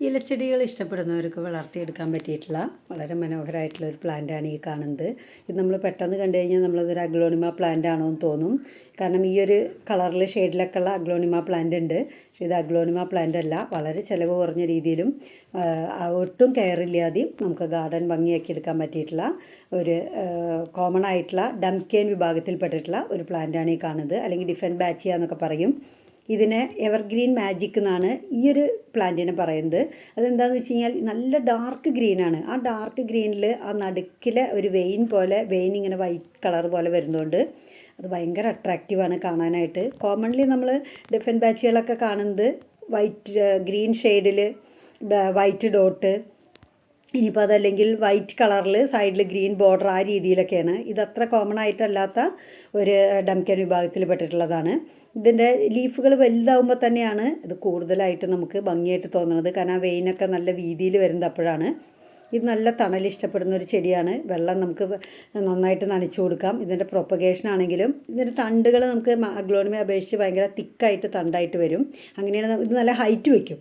ഇലച്ചെടികൾ ഇഷ്ടപ്പെടുന്നവർക്ക് വളർത്തിയെടുക്കാൻ പറ്റിയിട്ടുള്ള വളരെ മനോഹരമായിട്ടുള്ള ഒരു പ്ലാന്റാണ് ഈ കാണുന്നത്. ഇത് നമ്മൾ പെട്ടെന്ന് കണ്ടു കഴിഞ്ഞാൽ നമ്മളതൊരു അഗ്ലോണിമ പ്ലാന്റ് ആണോ എന്ന് തോന്നും. കാരണം ഈ ഒരു കളറിൽ ഷെയ്ഡിലൊക്കെ ഉള്ള അഗ്ലോണിമ പ്ലാന്റ് ഉണ്ട്. പക്ഷേ ഇത് അഗ്ലോണിമ പ്ലാന്റ് അല്ല. വളരെ ചിലവ് കുറഞ്ഞ രീതിയിലും ഒട്ടും കെയർ ഇല്ലാതെയും നമുക്ക് ഗാർഡൻ ഭംഗിയാക്കി എടുക്കാൻ പറ്റിയിട്ടുള്ള ഒരു കോമൺ ആയിട്ടുള്ള ഡംകേൻ വിഭാഗത്തിൽപ്പെട്ടിട്ടുള്ള ഒരു പ്ലാന്റാണ് ഈ കാണുന്നത്. അല്ലെങ്കിൽ ഡിഫൻ ബാച്ചിയ എന്നൊക്കെ പറയും. ഇതിന് എവർഗ്രീൻ മാജിക് എന്നാണ് ഈ ഒരു പ്ലാന്റിനെ പറയുന്നത്. അതെന്താണെന്ന് വെച്ച് കഴിഞ്ഞാൽ നല്ല ഡാർക്ക് ഗ്രീനാണ് ആ ഡാർക്ക് ഗ്രീനിൽ ആ നടുക്കിലെ ഒരു വെയിൻ പോലെ വെയിൻ ഇങ്ങനെ വൈറ്റ് കളർ പോലെ വരുന്നതുകൊണ്ട് അത് ഭയങ്കര അട്രാക്റ്റീവാണ് കാണാനായിട്ട്. കോമൺലി നമ്മൾ ഡിഫറെന്റ് ബാച്ചുകളൊക്കെ കാണുന്നത് വൈറ്റ് ഗ്രീൻ ഷെയ്ഡിൽ വൈറ്റ് ഡോട്ട് ഇനിയിപ്പോൾ അതല്ലെങ്കിൽ വൈറ്റ് കളറിൽ സൈഡിൽ ഗ്രീൻ ബോർഡർ ആ രീതിയിലൊക്കെയാണ്. ഇതത്ര കോമൺ ആയിട്ടല്ലാത്ത ഒരു ഡംക്കൻ വിഭാഗത്തിൽ പെട്ടിട്ടുള്ളതാണ്. ഇതിന്റെ ലീഫുകൾ വലുതാവുമ്പോൾ തന്നെയാണ് ഇത് കൂടുതലായിട്ട് നമുക്ക് ഭംഗിയായിട്ട് തോന്നുന്നത് കാരണം ആ വെയിനൊക്കെ നല്ല വീതിയിൽ വരുന്നത് അപ്പോഴാണ്. ഇത് നല്ല തണൽ ഇഷ്ടപ്പെടുന്ന ഒരു ചെടിയാണ്. വെള്ളം നമുക്ക് നന്നായിട്ട് നനച്ചു കൊടുക്കാം. ഇതിന്റെ പ്രൊപ്പഗേഷൻ ആണെങ്കിലും ഇതിന്റെ തണ്ടുകൾ നമുക്ക് അഗ്ലോണിമെ അപേക്ഷിച്ച് ഭയങ്കര തിക്കായിട്ട് തണ്ടായിട്ട് വരും. അങ്ങനെയാണ് ഇത് നല്ല ഹൈറ്റ് വയ്ക്കും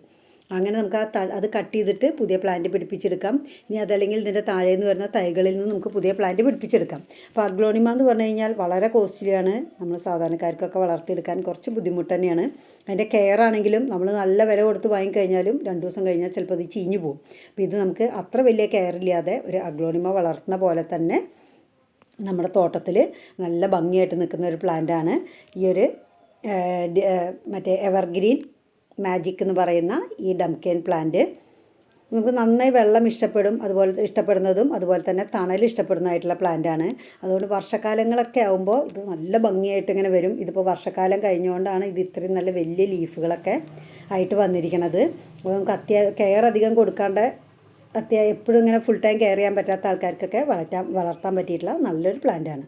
അങ്ങനെ നമുക്ക് ആ അത് കട്ട് ചെയ്തിട്ട് പുതിയ പ്ലാന്റ് പിടിപ്പിച്ചെടുക്കാം. ഇനി അതല്ലെങ്കിൽ ഇതിന്റെ താഴെ നിന്ന് വരുന്ന തൈകളിൽ നിന്ന് നമുക്ക് പുതിയ പ്ലാന്റ് പിടിപ്പിച്ചെടുക്കാം. അപ്പോൾ അഗ്ലോണിമ എന്ന് പറഞ്ഞു കഴിഞ്ഞാൽ വളരെ കോസ്റ്റ്ലിയാണ് നമ്മൾ സാധാരണക്കാർക്കൊക്കെ വളർത്തിയെടുക്കാൻ കുറച്ച് ബുദ്ധിമുട്ട് തന്നെയാണ്. അതിന്റെ കെയർ ആണെങ്കിലും നമ്മൾ നല്ല വില കൊടുത്ത് വാങ്ങിക്കഴിഞ്ഞാലും രണ്ട് ദിവസം കഴിഞ്ഞാൽ ചിലപ്പോൾ അത് ചീഞ്ഞു പോകും. അപ്പോൾ ഇത് നമുക്ക് അത്ര വലിയ കെയർ ഇല്ലാതെ ഒരു അഗ്ലോണിമ വളർത്തുന്ന പോലെ തന്നെ നമ്മുടെ തോട്ടത്തിൽ നല്ല ഭംഗിയായിട്ട് നിൽക്കുന്ന ഒരു പ്ലാന്റാണ് ഈ ഒരു മറ്റേ എവർഗ്രീൻ മാജിക് എന്ന് പറയുന്ന ഈ ഡംകേൻ പ്ലാന്റ് നമുക്ക് നന്നായി വെള്ളം ഇഷ്ടപ്പെടും അതുപോലെ ഇഷ്ടപ്പെടുന്നതും അതുപോലെ തന്നെ തണൽ ഇഷ്ടപ്പെടുന്നതായിട്ടുള്ള പ്ലാന്റാണ് അതുകൊണ്ട് വർഷക്കാലങ്ങളൊക്കെ ആകുമ്പോൾ ഇത് നല്ല ഭംഗിയായിട്ട് ഇങ്ങനെ വരും. ഇതിപ്പോൾ വർഷക്കാലം കഴിഞ്ഞുകൊണ്ടാണ് ഇത് ഇത്രയും നല്ല വലിയ ലീഫുകളൊക്കെ ആയിട്ട് വന്നിരിക്കുന്നത് അപ്പോൾ നമുക്ക് അത്യാ കെയർ അധികം കൊടുക്കാണ്ട് അത്യാ എപ്പോഴും ഇങ്ങനെ ഫുൾ ടൈം കെയർ ചെയ്യാൻ പറ്റാത്ത ആൾക്കാർക്കൊക്കെ വളർത്താൻ വളർത്താൻ പറ്റിയിട്ടുള്ള നല്ലൊരു പ്ലാന്റാണ്